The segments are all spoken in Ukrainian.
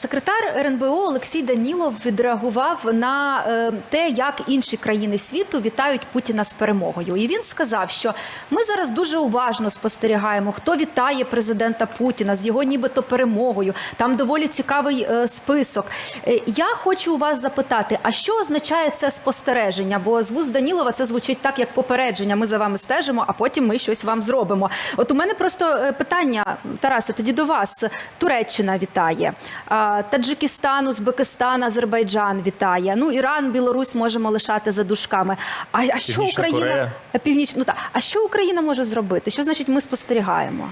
Секретар РНБО Олексій Данілов відреагував на е, те, як інші країни світу вітають Путіна з перемогою. І він сказав, що ми зараз дуже уважно спостерігаємо, хто вітає президента Путіна з його нібито перемогою. Там доволі цікавий е, список. Е, я хочу у вас запитати, а що означає це спостереження? Бо з вуст Данілова це звучить так, як попередження. Ми за вами стежимо, а потім ми щось вам зробимо. От у мене просто питання, Тарасе, тоді до вас. Туреччина вітає. Таджикистан, Узбекистан, Азербайджан вітає. Ну, Іран, Білорусь можемо лишати за дужками. А, а що Північна Україна Корея. А, Північ... ну, так. А що Україна може зробити? Що значить ми спостерігаємо?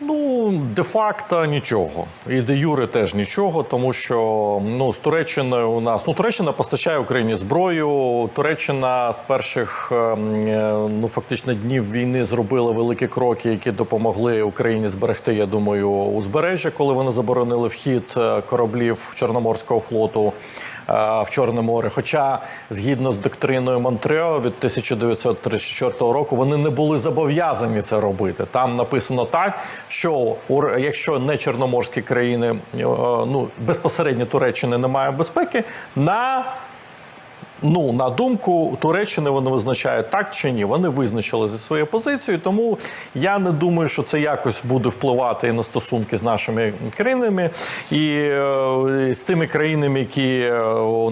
Ну, де-факто нічого. І де Юре теж нічого, тому що ну, з Туреччиною у нас ну, Туреччина постачає Україні зброю. Туреччина з перших ем, е, ну, фактично днів війни зробила великі кроки, які допомогли Україні зберегти, я думаю, узбережжя, коли вони заборонили вхід е, кораблів Чорноморського флоту. Е, В Чорне море, хоча згідно з доктриною Монтрео від 1934 року вони не були зобов'язані це робити. Там написано так, що якщо не чорноморські країни, е, ну безпосередньо Туреччини немає безпеки, на Ну, на думку Туреччини, вони визначають так чи ні. Вони визначили зі своєю позицією, тому я не думаю, що це якось буде впливати і на стосунки з нашими країнами і е, з тими країнами, які е,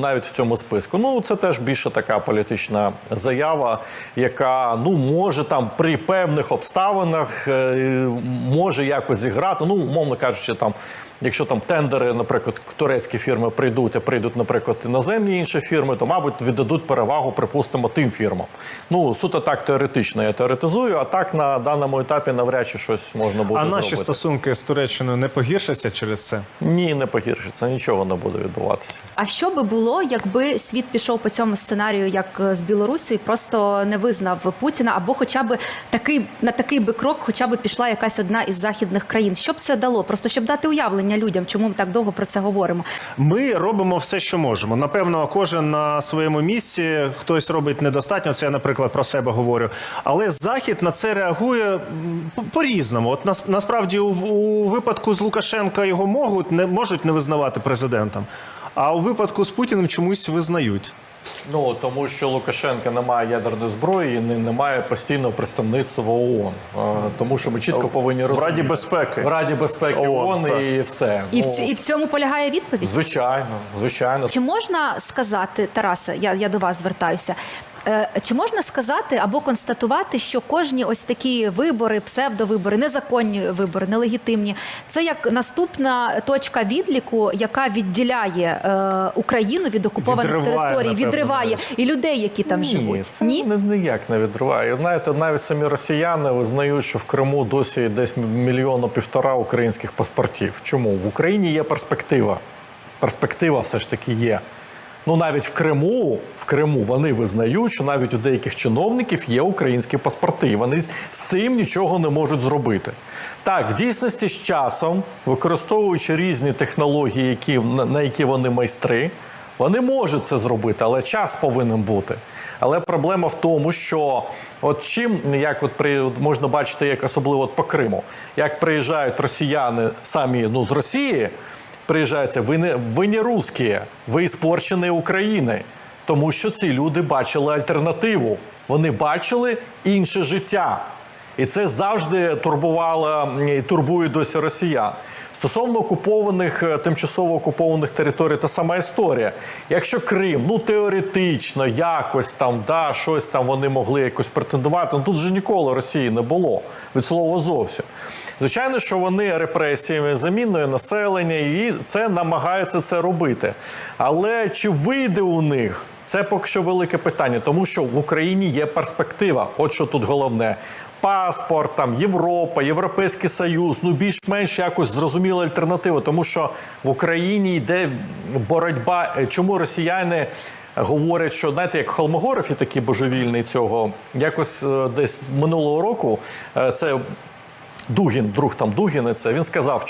навіть в цьому списку. Ну, це теж більше така політична заява, яка ну може там при певних обставинах е, може якось зіграти. Ну, умовно кажучи, там. Якщо там тендери, наприклад, турецькі фірми прийдуть, а прийдуть, наприклад, іноземні інші фірми, то, мабуть, віддадуть перевагу, припустимо, тим фірмам. Ну, суто так теоретично я теоретизую, а так на даному етапі навряд чи щось можна буде А зробити. наші стосунки з Туреччиною не погіршаться через це? Ні, не погіршиться, нічого не буде відбуватися. А що би було, якби світ пішов по цьому сценарію, як е, з Білорусі, і просто не визнав Путіна, або хоча б такий на такий би крок, хоча б пішла якась одна із західних країн? Що б це дало? Просто щоб дати уявлення людям, чому ми так довго про це говоримо. Ми робимо все, що можемо. Напевно, кожен на своєму місці хтось робить недостатньо. Це я, наприклад, про себе говорю. Але захід на це реагує по- по-різному. От нас, насправді, у, у випадку з Лукашенка його можуть не можуть не визнавати президентом. А у випадку з Путіним чомусь визнають. Ну тому що Лукашенка не має ядерної зброї, і не, не має постійного представництва ООН. Тому що ми чітко повинні В. Раді безпеки. в Раді безпеки ООН, ООН і все. І в, Ну, і в цьому полягає відповідь. звичайно, звичайно. Чи можна сказати, Тарасе, я, я до вас звертаюся. Е, Чи можна сказати або констатувати, що кожні ось такі вибори, псевдовибори, незаконні вибори, нелегітимні, це як наступна точка відліку, яка відділяє е, Україну від окупованих Відриває, територій, напевно, відриває навіть. і людей, які там Ні, живуть? це Ні? ніяк не відриває. Знаєте, навіть самі росіяни визнають, що в Криму досі десь мільйона півтора українських паспортів. Чому? В Україні є перспектива. Перспектива все ж таки є. Ну навіть в Криму, в Криму вони визнають, що навіть у деяких чиновників є українські паспорти. Вони з цим нічого не можуть зробити. Так, в дійсності з часом, використовуючи різні технології, які, на які вони майстри, вони можуть це зробити, але час повинен бути. Але проблема в тому, що от чим як от при от можна бачити, як особливо от по Криму, як приїжджають росіяни самі ну з Росії, приїжджаються, ви не ви не русські, ви іспорчені України. Тому що ці люди бачили альтернативу. Вони бачили інше життя. І це завжди турбувало і турбує досі росіян. Стосовно окупованих, е, тимчасово окупованих територій, та сама історія. Якщо Крим, ну теоретично, якось там, да, щось там вони могли якось претендувати, ну тут же ніколи Росії не було від слова зовсім. Звичайно, що вони репресіями, заміною населення, і це намагаються це робити. Але чи вийде у них? Це поки що велике питання, тому що в Україні є перспектива. От що тут головне. Паспорт, там Європа, Європейський Союз, ну більш-менш якось зрозуміла альтернатива, тому що в Україні йде боротьба. Е, Чому росіяни говорять, що знаєте, як Холмогоров і такий божевільний цього, якось е, десь минулого року е, це Дугін, друг там Дугіна, це він сказав,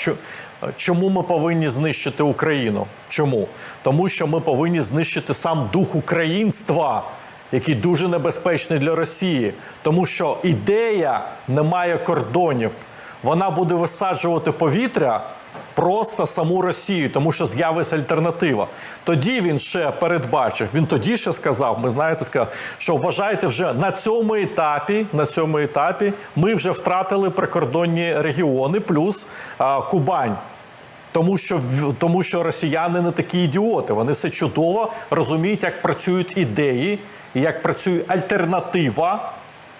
чому ми повинні знищити Україну? Чому? Тому що ми повинні знищити сам дух українства, який дуже небезпечний для Росії, тому що ідея не має кордонів. Вона буде висаджувати повітря Просто саму Росію, тому що з'явиться альтернатива. Тоді він ще передбачив. Він тоді ще сказав: ми знаєте, сказав, що вважайте вже на цьому етапі. На цьому етапі ми вже втратили прикордонні регіони, плюс а, Кубань. Тому що тому, що росіяни не такі ідіоти. Вони все чудово розуміють, як працюють ідеї і як працює альтернатива.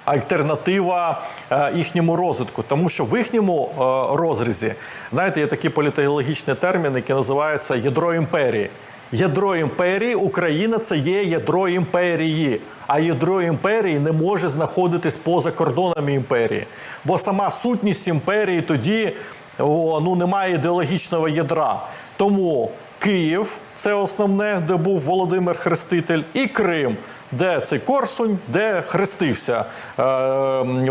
Альтернатива е, їхньому розвитку, тому що в їхньому е, розрізі, знаєте, є такий політологічний термін, який називається ядро імперії. Ядро імперії Україна це є ядро імперії, а ядро імперії не може знаходитись поза кордонами імперії, бо сама сутність імперії тоді ну немає ідеологічного ядра. Тому Київ це основне, де був Володимир Хреститель, і Крим, де цей Корсунь, де хрестився е,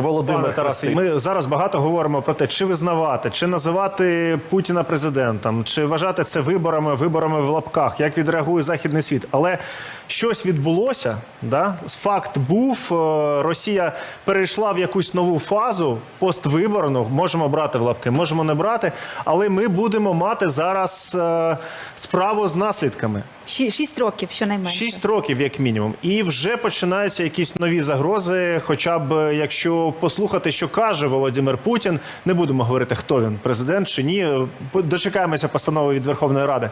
Володимир Пане ми зараз багато говоримо про те, чи визнавати, чи називати Путіна президентом, чи вважати це виборами, виборами в лапках, як відреагує західний світ. Але щось відбулося. Да? Факт був. е, Росія перейшла в якусь нову фазу поствиборну. Можемо брати в лапки, можемо не брати, але ми будемо мати зараз е, справу з наслідками. Ші- Шість років, щонайменше. Шість років, як мінімум, і вже починаються якісь нові загрози. Хоча б е, якщо послухати, що каже Володимир Путін, не будемо говорити, хто він президент чи ні. Е, Дочекаємося постанови від Верховної Ради.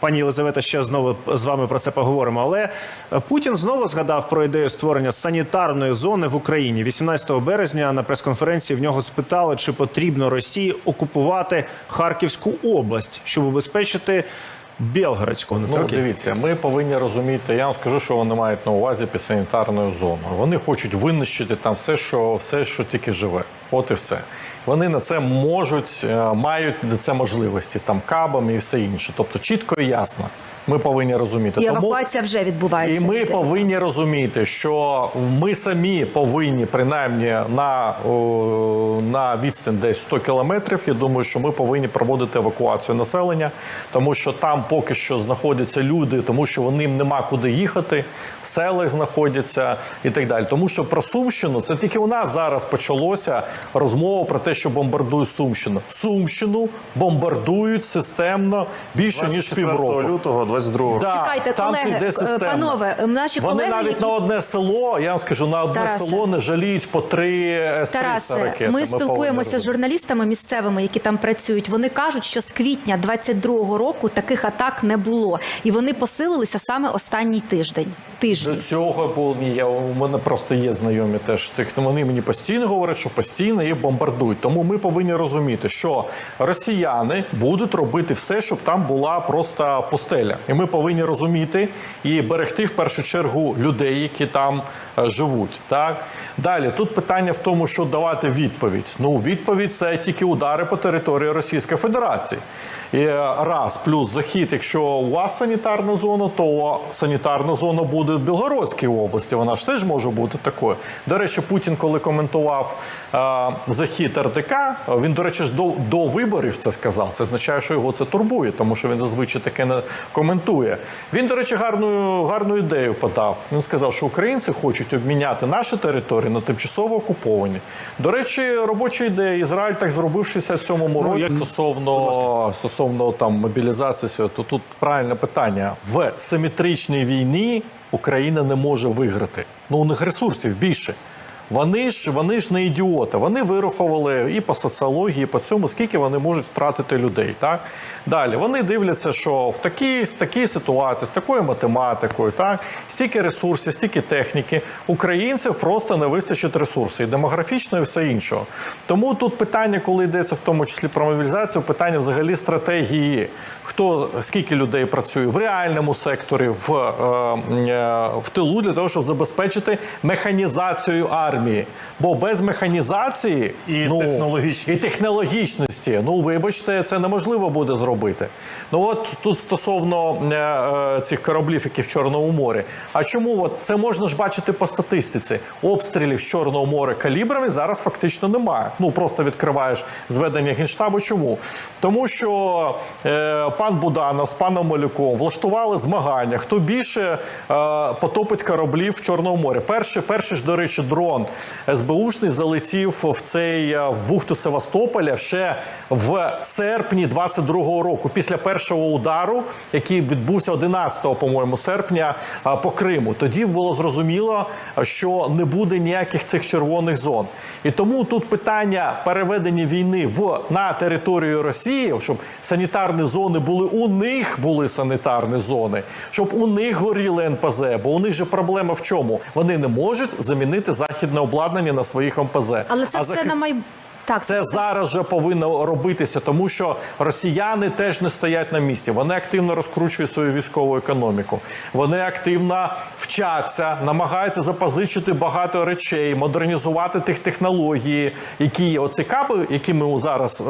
Пані Єлизавета, ще знову з вами про це поговоримо. Але е, Путін знову згадав про ідею створення санітарної зони в Україні. 18 березня на прес-конференції в нього спитали, чи потрібно Росії окупувати Харківську область, щоб убезпечити. Білгородську Ну, дивіться, ми повинні розуміти. Я вам скажу, що вони мають на увазі під санітарною зоною. Вони хочуть винищити там все, що все, що тільки живе. От і все. Вони на це можуть, е, мають на це можливості, там кабами і все інше. Тобто чітко і ясно. Ми повинні розуміти. І Тому- евакуація вже відбувається. і ми Від- повинні розуміти, що ми самі повинні, принаймні на, о, на відстань десь 100 кілометрів. Я думаю, що ми повинні проводити евакуацію населення, тому що там поки що знаходяться люди, тому що вони нема куди їхати, в селах знаходяться і так далі. Тому що про Сумщину це тільки у нас зараз почалося розмова про те, що бомбардують Сумщину. Сумщину бомбардують системно більше ніж 24 півроку. лютого 22 року. Да, Чекайте, там це колеги, йде е, системно. панове, е, наші Вони колеги, навіть які- на одне село, я вам скажу, на одне Тарасе. село не жаліють по три С-300 Тарасе, ракети. ми повинні спілкуємося з журналістами місцевими, які там працюють. Вони кажуть, що з квітня 22-го року таких атак не було, і вони посилилися саме останній тиждень. До цього було ні, я у мене просто є знайомі теж. Тих вони мені постійно говорять, що постійно їх бомбардують. Тому ми повинні розуміти, що росіяни будуть робити все, щоб там була просто пустеля. І ми повинні розуміти і берегти в першу чергу людей, які там е, живуть. Так далі тут питання в тому, що давати відповідь. Ну, відповідь це тільки удари по території Російської Федерації. І е, раз плюс захід, якщо у вас санітарна зона, то санітарна зона буде в Білгородській області. Вона ж теж може бути такою. До речі, Путін, коли коментував е, захід РДК, він, до речі, ж до, до виборів це сказав. Це означає, що його це турбує, тому що він зазвичай таке не коментує. Він, до речі, гарну, гарну ідею подав. Він сказав, що українці хочуть обміняти наші території на тимчасово окуповані. До речі, робоча ідея. Ізраїль так зробив в 67-му році як- стосовно стосовно там мобілізації. То тут правильне питання в симетричній війні Україна не може виграти. Ну у них ресурсів більше. Вони ж вони ж не ідіоти. Вони вирахували і по соціології, і по цьому, скільки вони можуть втратити людей. Так далі вони дивляться, що в такій, з такій ситуації, з такою математикою, так стільки ресурсів, стільки техніки, українців просто не вистачить ресурсів і демографічно, і все іншого. Тому тут питання, коли йдеться в тому числі про мобілізацію, питання взагалі стратегії. Хто скільки людей працює в реальному секторі, в, е, е, в тилу для того, щоб забезпечити механізацію армії. Бо без механізації І ну, технологічності. і технологічності, ну вибачте, це неможливо буде зробити. Ну от тут стосовно е, е, цих кораблів, які в Чорному морі. А чому от це можна ж бачити по статистиці? Обстрілів з Чорного моря калібрами зараз фактично немає. Ну просто відкриваєш зведення генштабу. Чому? Тому що е, пан Буданов з паном Малюком влаштували змагання. Хто більше е, потопить кораблів в Чорному морі? Перший, перший ж, до речі, дрон СБУшний залетів в цей е, в бухту Севастополя ще в серпні 22-го року, після першого удару, який відбувся 11-го, по-моєму, серпня е, по Криму. Тоді було зрозуміло, що не буде ніяких цих червоних зон. І тому тут питання переведення війни в на територію Росії, щоб санітарні зони були у них були санітарні зони, щоб у них горіли НПЗ. Бо у них же проблема в чому? Вони не можуть замінити західне обладнання на своїх МПЗ. Але це А все захист- на май... Так, це зараз же повинно робитися, тому що росіяни теж не стоять на місці. Вони активно розкручують свою військову економіку. Вони активно вчаться, намагаються запозичити багато речей, модернізувати тих технології, які є. Оці каби, які ми зараз е,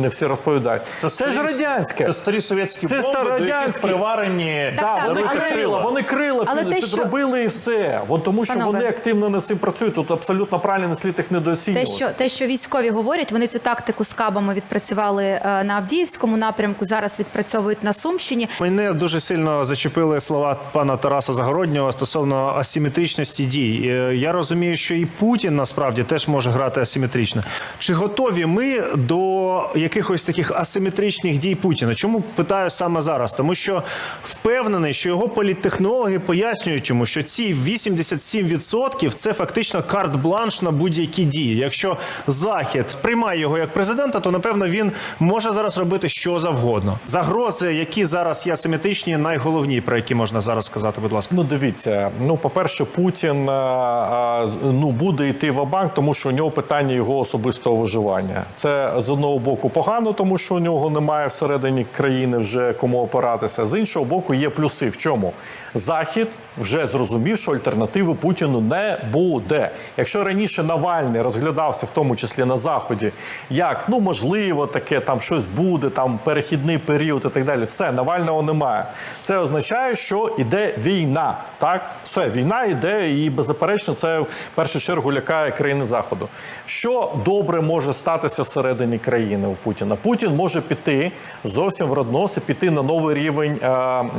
не всі розповідають. Це, ж старі- радянське. Це старі совєтські Це бомби, до яких приварені Так, так, вони але- крила, вони крила Але під- те, що- підробили і все. От тому що Панове. вони активно над цим працюють. Тут абсолютно правильно не слід їх Те що, те, що військові говорять, вони цю тактику з кабами відпрацювали е, на Авдіївському напрямку, зараз відпрацьовують на Сумщині. Мене дуже сильно зачепили слова пана Тараса Загороднього стосовно асиметричності дій. Е, Я розумію, що і Путін насправді теж може грати асиметрично. Чи готові ми до якихось таких асиметричних дій Путіна? Чому питаю саме зараз? Тому що впевнений, що його політтехнологи пояснюють йому, що ці 87% – це фактично карт-бланш на будь-які дії. Якщо Захід приймає його як президента, то напевно він може зараз робити що завгодно. Загрози, які зараз є асиметричні, найголовні, про які можна зараз сказати, будь ласка. Ну, дивіться. Ну, по-перше, Путін а, а, ну буде йти в банк тому що у нього питання його особистого виживання. Це з одного боку погано, тому що у нього немає всередині країни вже кому опиратися. З іншого боку, є плюси. В чому захід вже зрозумів, що альтернативи Путіну не буде. Якщо раніше Навальний розглядався, в тому числі на заході, як ну можливо, таке там щось буде, там перехідний період і так далі. Все Навального немає. Це означає, що іде війна. Так, все війна йде, і беззаперечно це в першу чергу лякає країни заходу. Що добре може статися всередині країни у Путіна? Путін може піти зовсім в роднос і піти на новий рівень е,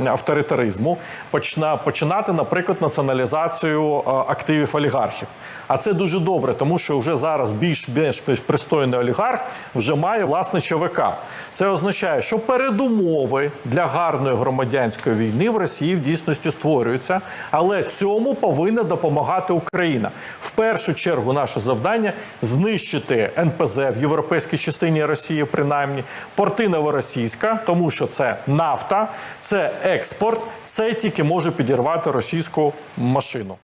авторитаризму, почна починати, наприклад, націоналізацію е, активів олігархів. А це дуже добре, тому що вже зараз більш більш пристойний олігарх вже має власне ЧВК. Це означає, що передумови для гарної громадянської війни в Росії в дійсності створюються, але цьому повинна допомагати Україна. В першу чергу наше завдання знищити НПЗ в європейській частині Росії, принаймні порти новоросійська, тому що це нафта, це експорт, це тільки може підірвати російську машину.